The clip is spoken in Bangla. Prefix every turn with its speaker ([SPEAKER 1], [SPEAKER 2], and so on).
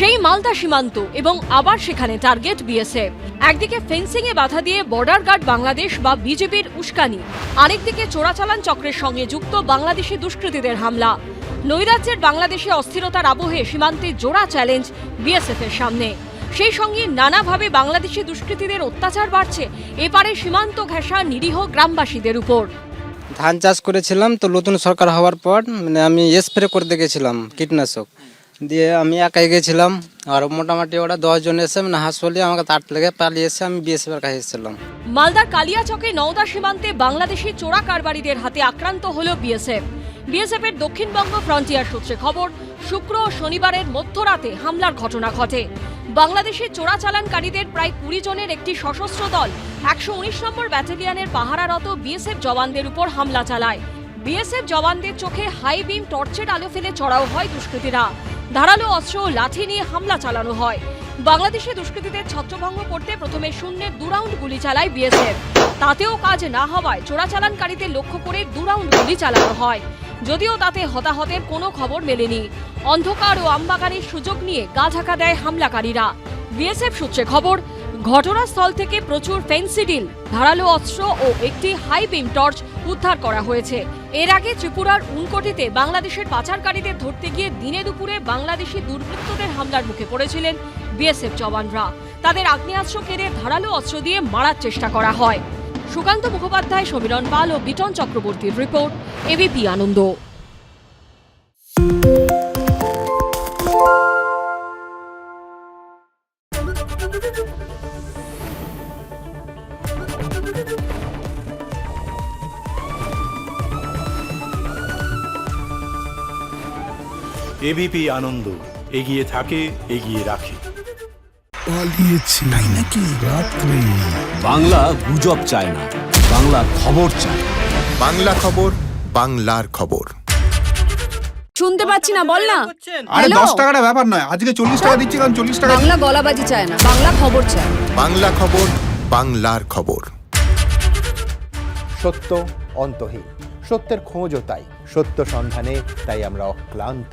[SPEAKER 1] সেই মালদা সীমান্ত এবং আবার সেখানে টার্গেট বিএসএফ। একদিকে ফেন্সিং এ বাধা দিয়ে বর্ডার গার্ড বাংলাদেশ বা বিজেপির উস্কানি। আরেকদিকে চোরাচালান চক্রের সঙ্গে যুক্ত বাংলাদেশি দুষ্কৃতীদের হামলা। নৈরাজ্যের বাংলাদেশে অস্থিরতার আবহে সীমান্তে জোড়া চ্যালেঞ্জ বিএসএফ এর সামনে। সেই সঙ্গে নানাভাবে বাংলাদেশি দুষ্কৃতীদের অত্যাচার বাড়ছে এপারে সীমান্ত ঘেঁষা নিরীহ গ্রামবাসীদের উপর।
[SPEAKER 2] ধান চাষ করেছিলাম তো নতুন সরকার হওয়ার পর মানে আমি স্প্রে করতে গেছিলাম কীটনাশক। দিয়ে আমি একাই গেছিলাম। আর মোটামুটি ওরা দশজন এসে মানে হাসপাতালে আমাকে তার লেগে পালিয়ে এসে আমি বিএসএফের কাছে এসেছিলাম।
[SPEAKER 1] মালদার কালিয়াচকে নওদা সীমান্তে বাংলাদেশি চোরা কারবারিদের হাতে আক্রান্ত হল বিএসএফ বিএসএফ এর দক্ষিণবঙ্গ ফ্রন্টিয়ার সূত্রে খবর, শুক্র ও শনিবারের মধ্যরাতে হামলার ঘটনা ঘটে। বাংলাদেশি চোরাচালানকারীদের প্রায় কুড়ি জনের একটি সশস্ত্র দল একশো উনিশ নম্বর ব্যাটালিয়নের পাহারারত বিএসএফ জওয়ানদের উপর হামলা চালায়। বিএসএফ জওয়ানদের চোখে হাই বিম টর্চের আলো ফেলে চড়াও হয় দুষ্কৃতীরা। ধারালো অস্ত্র ও লাঠি নিয়ে হামলা চালানো হয়। বাংলাদেশে দুষ্কৃতীদের ছত্রভঙ্গ করতে প্রথমে শূন্যে দু রাউন্ড গুলি চালায় বিএসএফ। তাতেও কাজ না হওয়ায় চোরাচালানকারীদের লক্ষ্য করে দু রাউন্ড গুলি চালানো হয়। যদিও তাতে হতাহতের কোনো খবর মেলেনি। অন্ধকার ও আমবাগানের সুযোগ নিয়ে গা ঢাকা দেয় হামলাকারীরা। বিএসএফ সূত্রে খবর ঘটনাস্থল থেকে প্রচুর ফেন্সিডিল ধারালো অস্ত্র ও একটি হাই বিম টর্চ উদ্ধার করা হয়েছে। এর আগে ত্রিপুরার উনকোটিতে বাংলাদেশের পাচারকারীদের ধরতে গিয়ে দিনে দুপুরে বাংলাদেশি দুর্বৃত্তদের হামলার মুখে পড়েছিলেন বিএসএফ জওয়ানরা। তাদের আগ্নেয়াস্ত্র কেড়ে ধারালো অস্ত্র দিয়ে মারার চেষ্টা করা হয়। সুকান্ত মুখোপাধ্যায়, সমীরণ পাল ও বিটন চক্রবর্তীর report, ABP Ananda.
[SPEAKER 3] ABP Ananda এগিয়ে থাকে এগিয়ে রাখে।
[SPEAKER 4] পালিয়েছে। তাই নাকি? রাত্রে।
[SPEAKER 5] বাংলা গুজব চায় না বাংলা খবর চায়
[SPEAKER 6] বাংলা খবর বাংলার খবর।
[SPEAKER 7] শুনতে পাচ্ছি না বল না।
[SPEAKER 4] আরে দশ টাকাটা ব্যাপার নয় আজকে চল্লিশ টাকা দিচ্ছি কারণ চল্লিশ টাকা
[SPEAKER 7] বাংলা গলাবাজি চায় না বাংলা খবর চায়
[SPEAKER 6] বাংলা খবর বাংলার খবর।
[SPEAKER 8] সত্য অন্তহীন সত্যের খোঁজও তাই সত্য সন্ধানে তাই আমরা অক্লান্ত